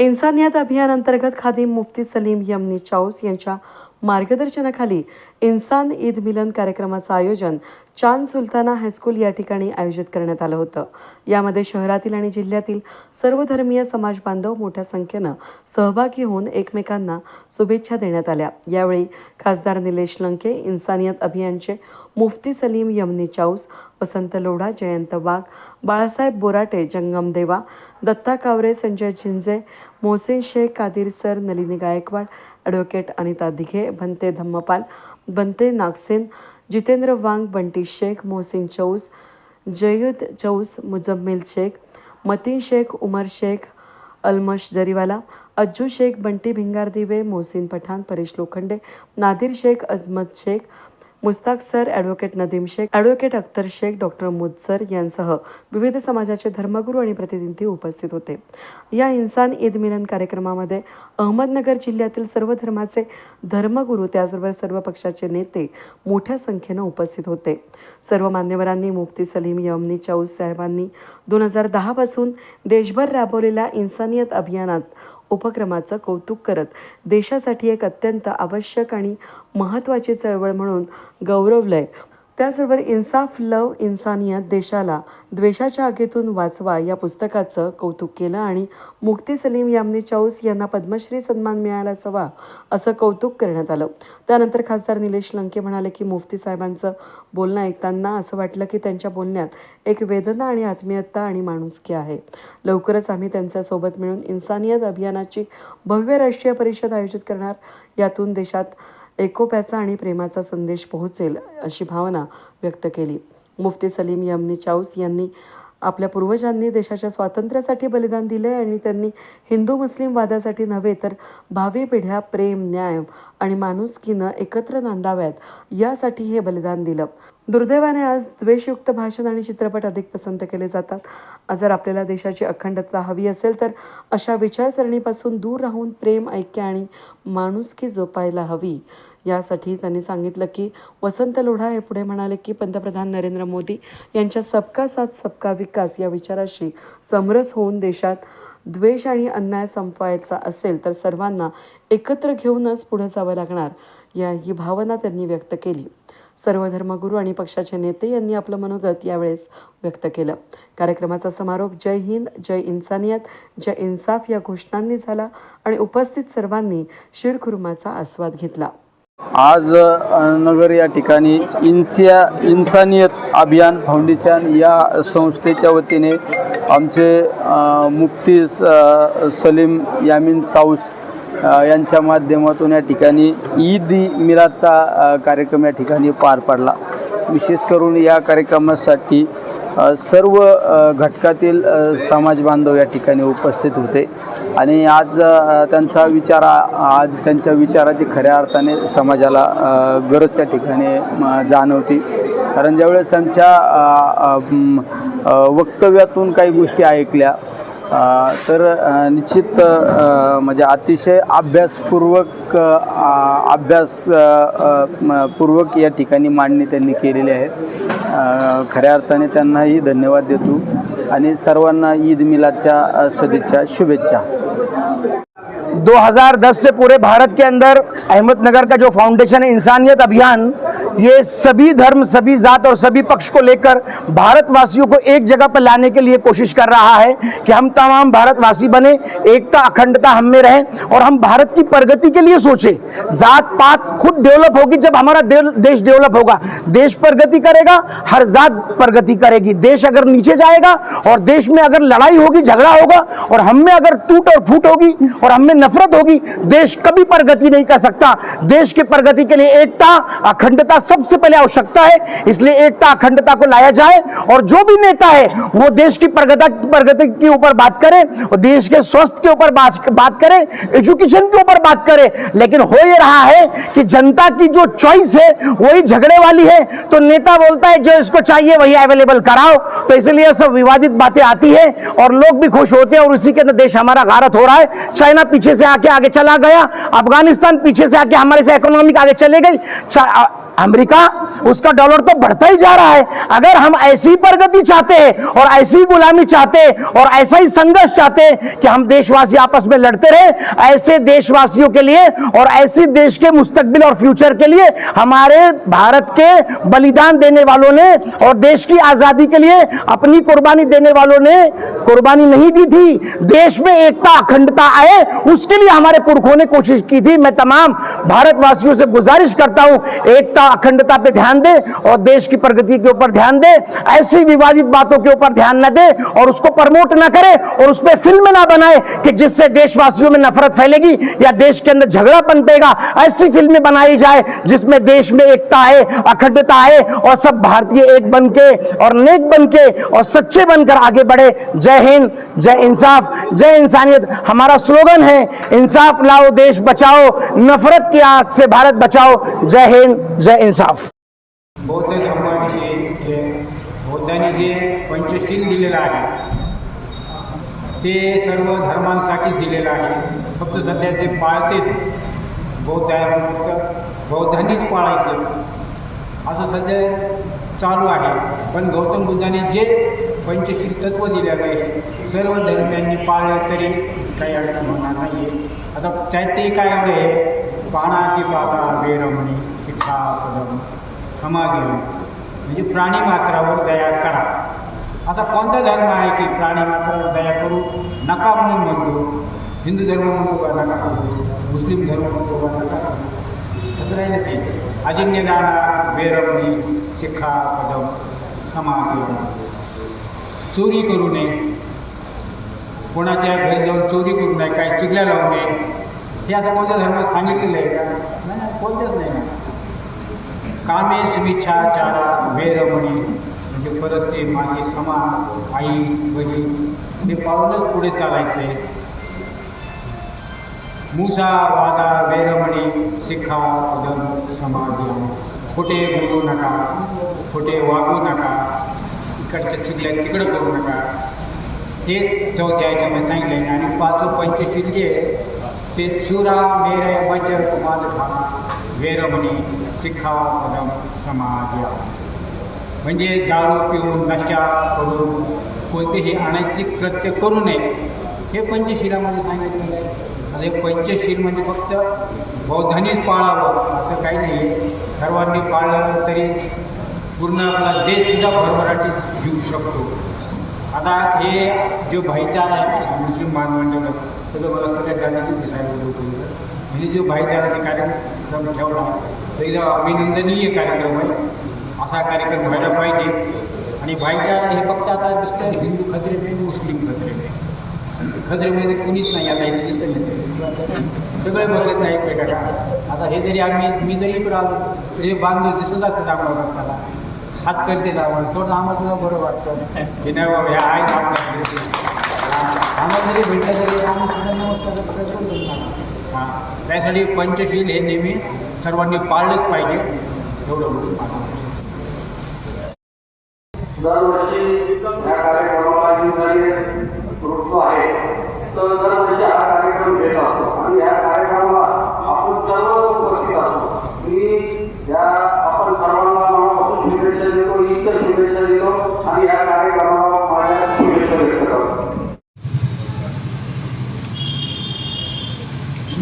इन्सानियत अभियान अंतर्गत खादिम मुफ्ती सलीम यमनी चाऊस यांच्या मार्गदर्शनाखाली इन्सान ईद मिलन कार्यक्रमाचं आयोजन चांद सुलताना हायस्कूल या ठिकाणी आयोजित करण्यात आलं होतं. यामध्ये शहरातील आणि जिल्ह्यातील सर्व धर्मीय समाज बांधव मोठ्या संख्येनं सहभागी होऊन एकमेकांना शुभेच्छा देण्यात आल्या. यावेळी खासदार निलेश लंके इन्सानियत अभियानचे मुफ्ती सलीम यमनी चाऊस वसंत लोढा जयंत वाघ Balasaheb Borate Jangam Deva Datta Kaware Sanjay Jhinje Mohsin Shaikh Kadir sir Nalini Gaikwad advocate Anita Dighe Bhante Dhammapal Banate Nagsen Jitendra Wang Bunty Shaikh Mohsin Chaus Jayud Chaus Muzammil Shaikh Matin Shaikh Umar Shaikh Almash Jariwala Ajju Shaikh Bunty Bhingar Dive Mohsin Pathan Paresh Lokhande Nadir Shaikh Azmat Shaikh Mushtaq sir advocate Nadeem Shaikh advocate Akhtar Shaikh doctor Mudassar यांसह विविध समाजाचे धर्मगुरू आणि प्रतिनिधी उपस्थित होते. या इन्सान ईद मिलन कार्यक्रमामध्ये अहमदनगर जिल्ह्यातील सर्व धर्माचे धर्मगुरू त्याचबरोबर सर्व पक्षाचे नेते मोठ्या संख्येनं उपस्थित होते. सर्व मान्यवरांनी मुफ्ती सलीम यमनी चौस साहेबांनी दोन हजार दहापासून देशभर राबवलेल्या इन्सानियत अभियानात उपक्रमाचं कौतुक करत देशासाठी एक अत्यंत आवश्यक आणि महत्त्वाची चळवळ म्हणून गौरवलं आहे त्याचबरोबर इन्साफ लव इन्सानियत देशाला द्वेषाच्या आगीतून वाचवा या पुस्तकाचं कौतुक केलं आणि मुक्ती सलीम यामनी चौस यांना पद्मश्री सन्मान मिळायलाच हवा असं कौतुक करण्यात आलं. त्यानंतर खासदार निलेश लंके म्हणाले की मुफ्ती साहेबांचं बोलणं ऐकताना असं वाटलं की त्यांच्या बोलण्यात एक वेदना आणि आत्मीयता आणि माणुसकी आहे. लवकरच आम्ही त्यांच्यासोबत मिळून इन्सानियत अभियानाची भव्य राष्ट्रीय परिषद आयोजित करणार. यातून देशात एकोप्याचा आणि प्रेमाचा संदेश पोहोचेल अशी भावना व्यक्त केली. मुफ्ती सलीम यमनी चाऊस यांनी आपल्या पूर्वजांनी देशाच्या स्वातंत्र्यासाठी बलिदान दिले आणि त्यांनी हिंदू मुस्लिम वादासाठी नव्हे तर भावी पिढ्या प्रेम न्याय आणि माणुसकीनं एकत्र नांदाव्यात यासाठी हे बलिदान दिलं. दुर्दैवाने आज द्वेषयुक्त भाषण आणि चित्रपट अधिक पसंत केले जातात. जर आपल्याला देशाची अखंडता हवी असेल तर अशा विचारसरणीपासून दूर राहून प्रेम ऐक्य आणि माणुसकी जोपायला हवी. यासाठी त्यांनी सांगितलं की वसंत लोढा हे पुढे म्हणाले की पंतप्रधान नरेंद्र मोदी यांच्या सबका साथ सबका विकास या विचाराशी समरस होऊन देशात द्वेष आणि अन्याय संपवायचा असेल तर सर्वांना एकत्र घेऊनच पुढे जावं लागणार या ही भावना त्यांनी व्यक्त केली. सर्व धर्मगुरू आणि पक्षाचे नेते यांनी आपलं मनोगत यावेळेस व्यक्त केलं. कार्यक्रमाचा समारोप जय हिंद जय इन्सानियत जय इन्साफ या घोषणांनी झाला आणि उपस्थित सर्वांनी शिरखुर्माचा आस्वाद घेतला. आज नगर या ठिकाणी इन्सिया इन्सानियत अभियान फाउंडेशन या संस्थेच्या वतीने आमचे मुफ्ती स सलीम यामीन चाऊस यांच्या माध्यमातून या ठिकाणी ईद मिलादचा कार्यक्रम या ठिकाणी पार पडला. विशेष करून या कार्यक्रमासाठी सर्व घटकातील समाज बांधव या ठिकाणी उपस्थित होते. आणि आज त्यांचा विचार आज त्यांच्या विचाराची खऱ्या अर्थाने समाजाला गरज त्या ठिकाणी जाणवती. कारण ज्यावेळेस त्यांच्या वक्तव्यातून काही गोष्टी ऐकल्या तर निश्चित म्हणजे अतिशय अभ्यासपूर्वक अभ्यास पूर्वक या ठिकाणी मांडणी त्यांनी केलेली आहे. खऱ्या अर्थाने त्यांनाही धन्यवाद देतो. आणि सर्वांना ईद मिलादच्या सदिच्छा शुभेच्छा. 2010 से पूरे भारत के अंदर अहमदनगर का जो फाउंडेशन है, इंसानियत अभियान, ये सभी धर्म, सभी जात और सभी पक्ष को लेकर भारतवासियों को एक जगह पर लाने के लिए कोशिश कर रहा है कि हम तमाम भारतवासी बने, एकता, अखंडता हम में रहे और हम भारत की प्रगति के लिए सोचे। जात पात खुद डेवलप होगी जब हमारा देश डेवलप होगा। देश प्रगति करेगा, हर जात प्रगति करेगी। देश अगर नीचे जाएगा और देश में अगर लड़ाई होगी, झगड़ा होगा और हम अगर टूट और फूट होगी और हम नफरत होगी। देश कभी प्रगति नहीं कर सकता। देश की प्रगति के लिए एकता, अखंडता सबसे पहले आवश्यकता है। इसलिए एकता, अखंडता को लाया जाए और जो भी नेता है, वो देश की प्रगति के ऊपर बात करे और देश के स्वास्थ्य के ऊपर बात करे, एजुकेशन के ऊपर बात करे। लेकिन हो ये रहा है कि जनता की जो चॉइस है, वही झगड़े वाली है। तो नेता बोलता है, जो इसको चाहिए, वही अवेलेबल कराओ। तो इसलिए सब विवादित बातें आती है और लोग भी खुश होते हैं और उसी के अंदर देश हमारा गारत हो रहा है। चाइना पीछे से आके आगे चला गया। अफगानिस्तान पीछे से आके हमारे से इकोनॉमिक आगे चले गई। अमेरिका, उसका डॉलर तो बढ़ता ही जा रहा है। अगर हम ऐसी प्रगति चाहते हैं और ऐसी गुलामी चाहते हैं और ऐसा ही संघर्ष चाहते हैं कि हम देशवासी आपस में लड़ते रहे, ऐसे देशवासियों के लिए और ऐसे देश के मुस्तकबिल और फ्यूचर के लिए हमारे भारत के बलिदान देने वालों ने और देश की आज़ादी के लिए अपनी कुर्बानी देने वालों ने कुर्बानी नहीं दी थी। देश में एकता, अखंडता आए, उसके लिए हमारे पुरखों ने कोशिश की थी। मैं तमाम भारतवासियों से गुजारिश करता हूँ, एकता अखंडता पे ध्यान दे और देश की प्रगति के ऊपर ध्यान दे। ऐसी विवादित बातों के ऊपर ध्यान न दे और उसको प्रमोट ना करे और उस पर फ़िल्म ना बनाए कि जिससे देशवासियों में नफरत फैलेगी या देश के अंदर झगड़ा पनपेगा ऐसी फ़िल्में बनाई जाए जिसमें देश में एकता है अखंडता है और सब भारतीय एक बन के और नेक बन के और सच्चे बनकर आगे बढ़े। जय हिंद, जय इंसाफ, जय इंसानियत। हमारा स्लोगन है, इंसाफ लाओ, देश बचाओ, नफरत की आग से भारत बचाओ। जय हिंद, जय इंसाफ बौद्ध बहुतेक अंबानीचे बौद्धांनी जे पंचशील दिलेलं आहे ते सर्व धर्मांसाठी दिलेलं आहे. फक्त सध्या ते पाळतेच बौद्ध आहे फक्त बौद्धांनीच पाळायचं. असं सध्या चालू आहे. पण गौतम बुद्धाने जे पंचशील तत्व दिलेलं आहे सर्व धर्मियांनी पाळलं तरी काही अडचण होणार नाही आहे आता त्यात ते काय आहे? पाणाची पाता बेरमणी पदम समाधी. म्हणजे प्राणी मात्रावर दया करा. आता कोणता धर्म आहे की प्राणी मात्रावर दया करू? नका म्हणून म्हणतो. हिंदू धर्म म्हणतो का नका करू मुस्लिम धर्म म्हणतो का नका करू तसं राहिलं ते अजिन्यदाना बेरमणी शिक्षा पदम समाधी. चोरी करू नये. कोणाच्या घरी जाऊन चोरी करू नये. काय चिगल्या लावू नये. हे असं कोणत्या धर्मात सांगितलेलं आहे का? नाही नाही, कोणत्याच नाही. कामे कामे शुभेच्छाचारा वेरमणी म्हणजे परस्ते माझे समान आई बहीण हे पाहूनच पुढे चालायचे. मुसा वादा वेरमणी शिखा पदम समाधी. खोटे बोलू नका खोटे वागू नका इकडच्या चिकल्या तिकडं करू नका. हे चौथ्या याच्यामध्ये सांगितले आणि पाच पंचशील जे ते चुरा मेरे बजर कुमार खाना वेरमणी. शिखा पदम समाधी म्हणजे दारू पिऊन नशा करून कोणतेही अनैतिक कृत्य करू नये. हे पंचशिलामध्ये सांगितलेलं आहे. आणि पंचशील म्हणजे फक्त बौद्धांनीच पाळावं असं काही नाही. आहे सर्वांनी पाळलं तरी पूर्ण आपला देशसुद्धा भरभराटीत घेऊ शकतो. आता हे जो भाईचारा आहे मुस्लिम बांधवांच्या सगळं मला सगळ्या जाण्याची दिसायला होतं. म्हणजे जो भाईचाराचा कार्यक्रम ठेवला एकदम अभिनंदनीय कार्यक्रम आहे. असा कार्यक्रम व्हायला पाहिजे. आणि भाईचारा हे फक्त आता दिसतं हिंदू खत्रे नाही मुस्लिम खत्रे नाही खत्रेमध्ये म्हणजे कुणीच नाही आता हे दिसतं नाही सगळे बसत नाही एकमेकाला आता हे जरी आम्ही मी जरी इकडं आलो हे बांधव दिसत जातात आम्हाला रस्त्याला. हात करते आम्हाला. थोडं आम्हाला सुद्धा बरं वाटतं. की नाही बाबा ह्या आहे आम्हाला जरी भेटलं तरी आम्ही सुद्धा नमस्कार हां. त्यासाठी पंचशील हे नेहमी सर्वांनी पाळलंच पाहिजे. एवढं दरवर्षी या कार्यक्रमाला आहे. तर दरवर्षी हा कार्यक्रम घेत असतो. आणि या कार्यक्रमाला आपण सर्व उपस्थित असतो मी या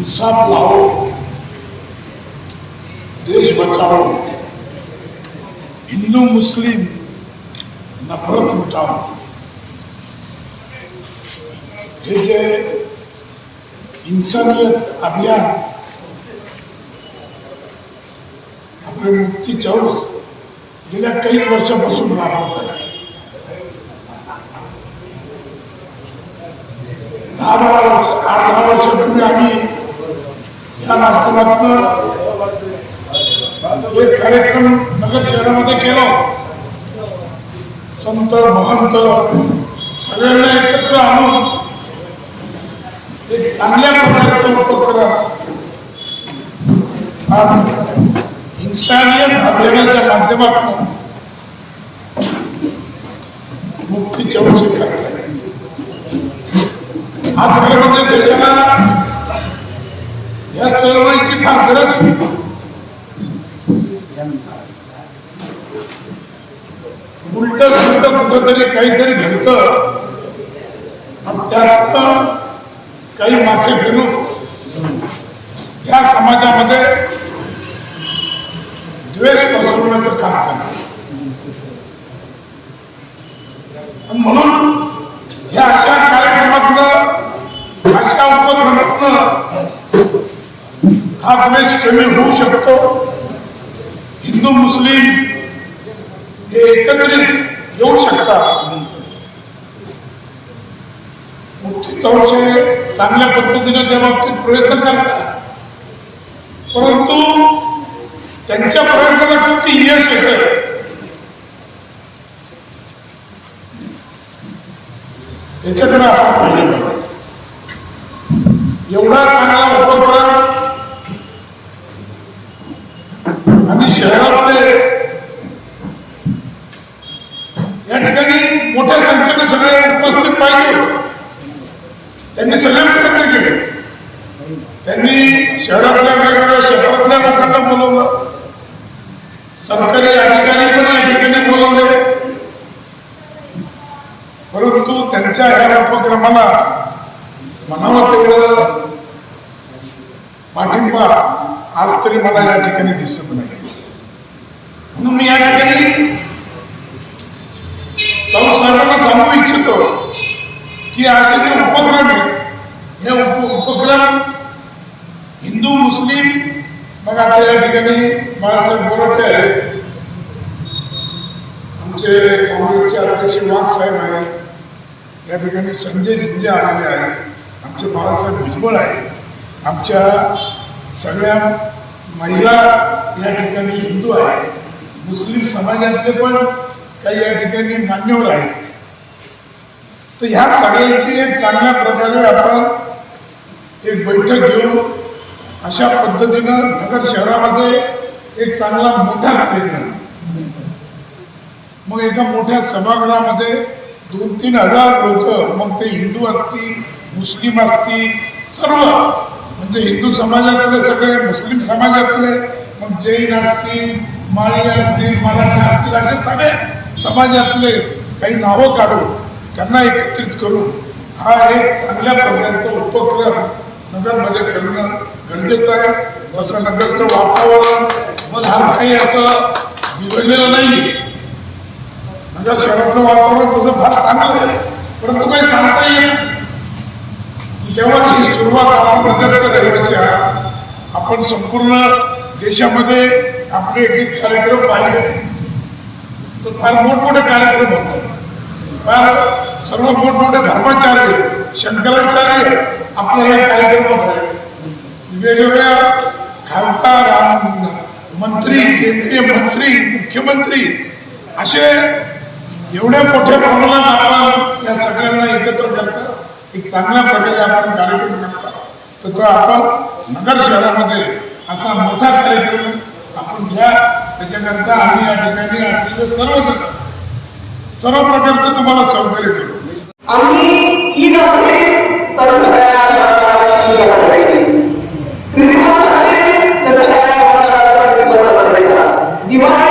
सब लाओ। देश बचाओ। हिंदू मुस्लिम नफरत मिटाओ। हे जे इन्सानियत अभियान आपले मुक्ती चौस गेल्या काही वर्षापासून राबवत आहे. दहा बारा वर्ष आठ दहा वर्षापूर्वी आम्ही या माध्यमातून एक कार्यक्रम नगर शहरामध्ये केला. संत महंत सगळ्यांना एकत्र आणून एक चांगल्या प्रकारचा उपक्रम आज इन्सानियत अभियानाच्या माध्यमातून मुक्ती चौकशी करतात आज खरं म्हणजे देशाला या चळवळीची फार गरज उलट सुलट कुठंतरी काहीतरी घडतं. त्यात काही मासे फिरून या समाजामध्ये द्वेष पसरवण्याचं काम करणार म्हणून या अशा कार्यक्रमातलं अशा उपक्रमातलं हा द्वेष कमी होऊ शकतो. हिंदू मुस्लिम हे एकत्रित येऊ शकतात. मुक्ती चौशे चांगल्या पद्धतीने त्या बाबतीत प्रयत्न करतात. परंतु त्यांच्या प्रयत्नाला किती यश येतं? याच्याकडे आपण पाहिलं पाहिजे. एवढा चांगला उपक्रम आणि शहरामध्ये या ठिकाणी मोठ्या संख्येने सगळे उपस्थित पाहिजे. त्यांनी सगळे प्रयत्न केले. त्यांनी शहरातल्या वेगवेगळ्या शहरातल्या लोकांना बोलवलं. सरकारी अधिकारी पण या ठिकाणी बोलवले. परंतु त्यांच्या ह्या उपक्रमाला म्हणावं तेवढं पाठिंबा आज तरी मला या ठिकाणी दिसत नाही. म्हणून मी या ठिकाणी सर्व सर्वांना सांगू इच्छितो की असे जे उपक्रम आहेत हे उप उपक्रम हिंदू मुस्लिम मग आता या ठिकाणी बाळासाहेब बोरटे आहेत. आमचे काँग्रेसचे अध्यक्ष वाघ साहेब आहेत. या ठिकाणी संजय झिंजे आलेले आहेत. आमचे बाळासाहेब भुजबळ आहेत. आमच्या सगळ्या महिला या ठिकाणी हिंदू आहेत. मुस्लिम समाजातले पण काही या ठिकाणी मान्यवर आहेत. तर ह्या सगळ्यांची एक चांगल्या प्रकारे आपण एक बैठक घेऊ अशा पद्धतीनं नगर शहरामध्ये एक चांगला मोठा कार्यक्रम. मग एका मोठ्या सभागृहामध्ये दोन तीन हजार लोक मग ते हिंदू असतील मुस्लिम असतील सर्व म्हणजे हिंदू समाजातले सगळे मुस्लिम समाजातले मग जैन असतील माळी असतील मराठी असतील असे सगळे समाजातले काही नावं काढून त्यांना एकत्रित करून हा एक चांगल्या प्रकारचा उपक्रम नगरमध्ये करणं गरजेचं आहे. तसं नगरचं वातावरण फार काही असं बिघडलेलं नाही नगर शहराचं वातावरण तसं फार चांगलं आहे. परंतु काही सांगता येईल? नाही. तेव्हा ही सुरुवात आपण नगरच्या रहिवासी आहात आपण संपूर्ण देशामध्ये आपले एक एक कार्यक्रम पाहिले. तर फार मोठमोठे कार्यक्रम होते. फार सर्व मोठमोठे धर्माचार्य शंकराचार्य आपल्या या कार्यक्रमात वेगवेगळ्या खासदार मंत्री केंद्रीय मंत्री मुख्यमंत्री असे एवढ्या मोठ्या प्रमाणात आपण या सगळ्यांना एकत्र करतात एक चांगल्या प्रकारे आपण कार्यक्रम करतात तर तो आपण नगर शहरामध्ये असा मोठा कार्यक्रम आपण घ्या त्याच्याकरता आम्ही या ठिकाणी असलेले सर्व सर्व प्रकारचं तुम्हाला सहकार्य करू आम्ही ईद असेल तर क्रिसमस तर सगळ्या दिवाळी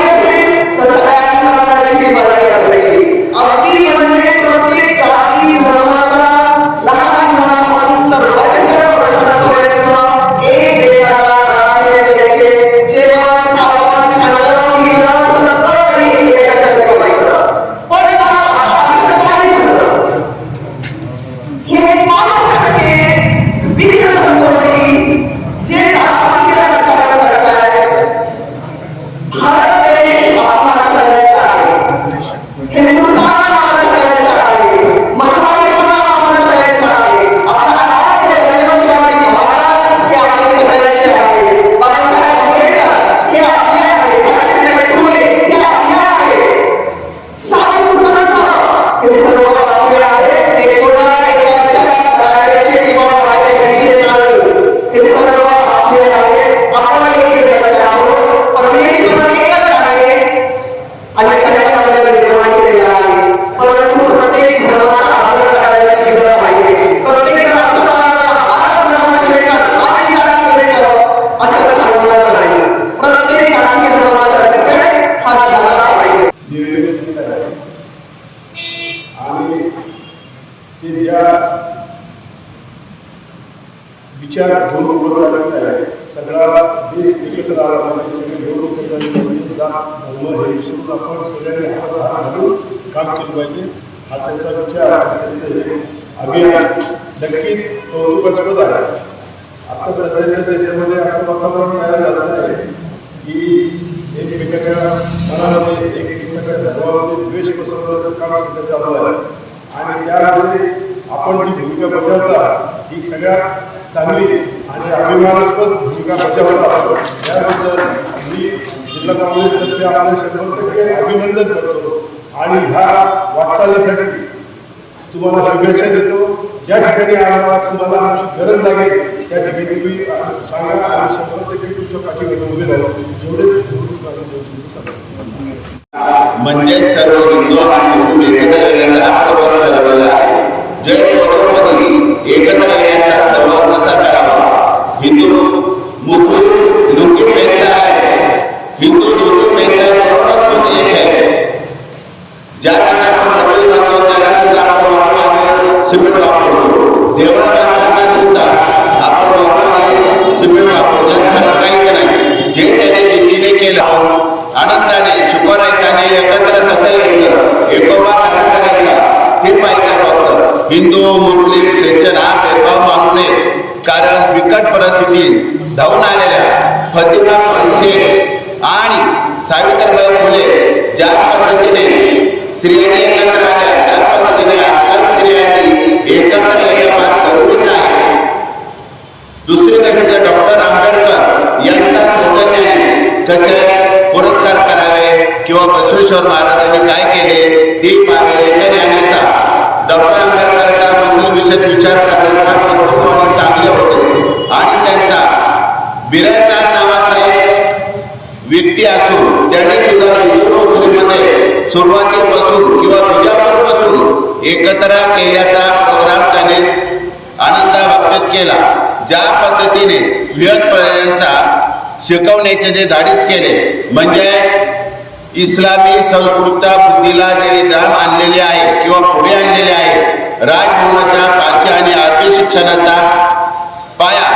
आता सध्याच्या देशामध्ये असं वातावरण तयार झालेलं आहे की एकमेकाच्या मनामध्ये एकमेकाच्या धर्मामध्ये द्वेष पसरवण्याचं काम सध्या चालू आहे. आणि त्यामध्ये आपण जी भूमिका बजावता ही सगळ्यात चांगली आणि अभिमानास्पद भूमिका बजावता त्याबद्दल मी जिल्हा काँग्रेसतर्फे आपले शंभर टक्के अभिनंदन करतो. आणि ह्या वाटचालीसाठी तुम्हाला शुभेच्छा देतो. ज्या ठिकाणी आम्हाला तुम्हाला आमची गरज लागेल त्या ठिकाणी तुम्ही सांगा आणि शंभर टक्के तुमच्या पाठीमध्ये उभे राहू जेवढे म्हणजे सर्व हिंदू आणि मुस्लिम एकत्र येण्याचा बसवेश्वर महाराजांनी काय केले? ते पाहावे ज्ञानाचा. डॉक्टर आंबेडकरचा मुस्लिम विचार करण्याचा चांगले होते. आणि त्यांचा बिराजदार नावाचा एक व्यक्ती असून त्यांनी सुद्धा हिंदू मुस्लिममध्ये सुरुवातीपासून किंवा विजापूरपासून एकत्र केल्याचा प्रोग्राम त्याने आनंदा बाबतीत केला. ज्या पद्धतीने विहत प्रजांचा शिकवण्याचे जे धाडीस केले म्हणजे इस्लामी संस्कृतच्या बुद्धीला जे जाब आणलेले आहे किंवा पुढे आणलेले आहे राजभवनाच्या पाचशे आणि आरबी शिक्षणाचा पाया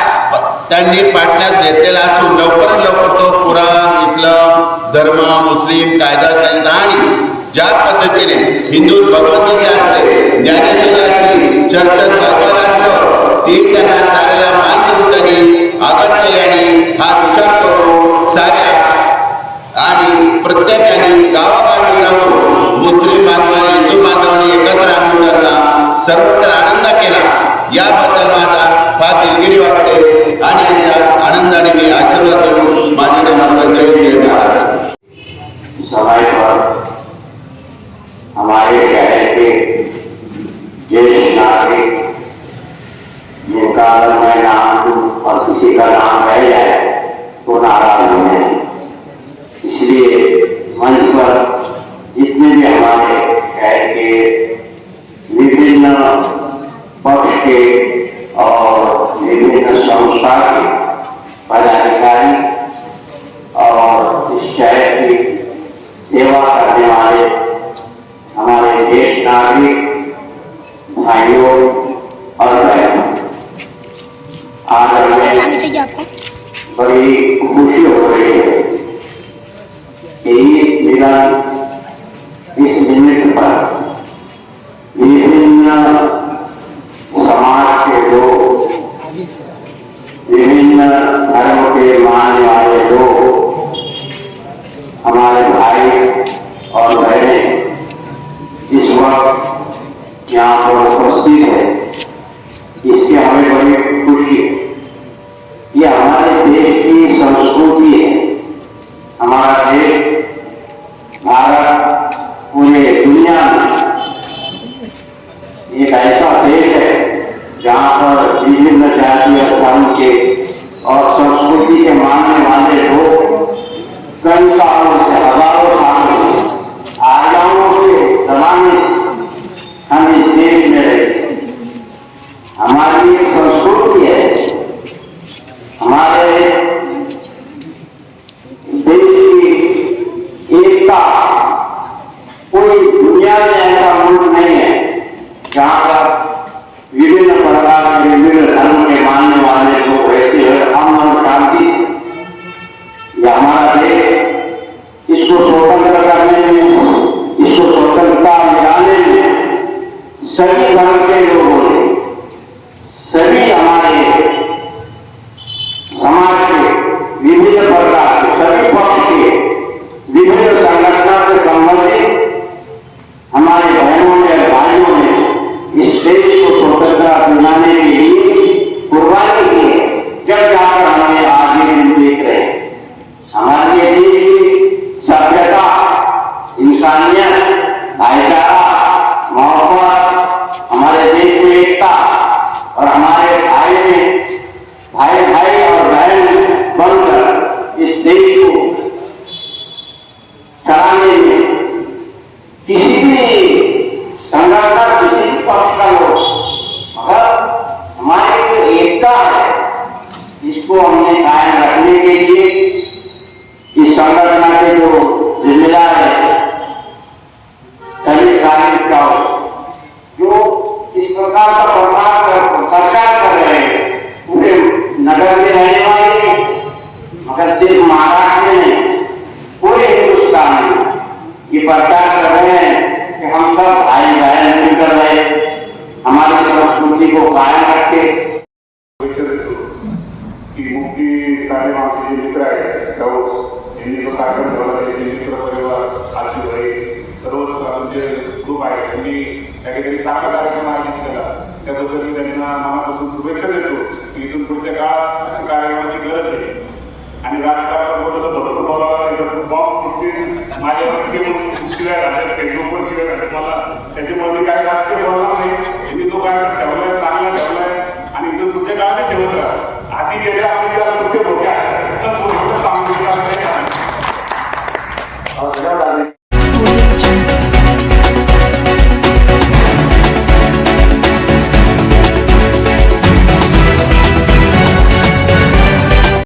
त्यांनी पाडण्यास घेतलेला असून लवकरात लवकर तो कुराण इस्लाम धर्म मुस्लिम कायदा त्यांचा आणि ज्या पद्धतीने हिंदू भगवद्गीता असते ज्ञानेश्वर असते भगवान भागवत असतं ती त्यांना साऱ्याला मान देऊन त्यांनी अगत्य यांनी हा विचार करून साऱ्या आणि प्रत्येक मुस्लिम बांधवांनी, हिंदू बांधवांनी एकत्र आणून त्यांना सर्वत्र आनंद केला. याबद्दल माझा फार दिलगिरी वाटते आणि यांच्या आनंदाने मी आशीर्वाद देऊन माझे नामांकन जय हमारे शहर के नागरिक, जिनका मैं नाम और किसी का नाम रह जाए तो नाराज़ हो जाए इसलिए मंच पर जितने भी हमारे शहर के विभिन्न पक्ष के और विभिन्न संस्था के पदाधिकारी और इस शहर की सेवा करने वाले हमारे देश नागरिक भाइयों और बहनों आज हमें बड़ी खुशी हो रही है कि ईद मिलन e equipado. É विभिन्न जातीय धर्म के और संस्कृति के मानने वाले लोग कई सालों सभी धर्म के लोगों He जागरण ठेवलं मित्र परिवार आजी वडील सर्वच आमचे ग्रुप आहेत. त्यांनी त्या ठिकाणी चांगला कार्यक्रम आयोजित केला. त्याबद्दल मी त्यांना मनापासून शुभेच्छा देतो. की इथून पुढच्या काळात अशा कार्यक्रमाची गरज आहे. आणि राजकारण बोललं तर भरपूर बोलावा लागेल बॉम्ब फुटतील माझ्या शिवाय राहतात फेसबुकवर शिवाय राहतात मला त्याच्यामुळे मी काय राजकीय बोलणार नाही. मी तो काय ठेवलाय चांगला ठेवलाय. आणि इथून पुढच्या काळात ठेवत राहा आधी गेल्या आम्ही त्याला मोठे मोठे आहे Ahora,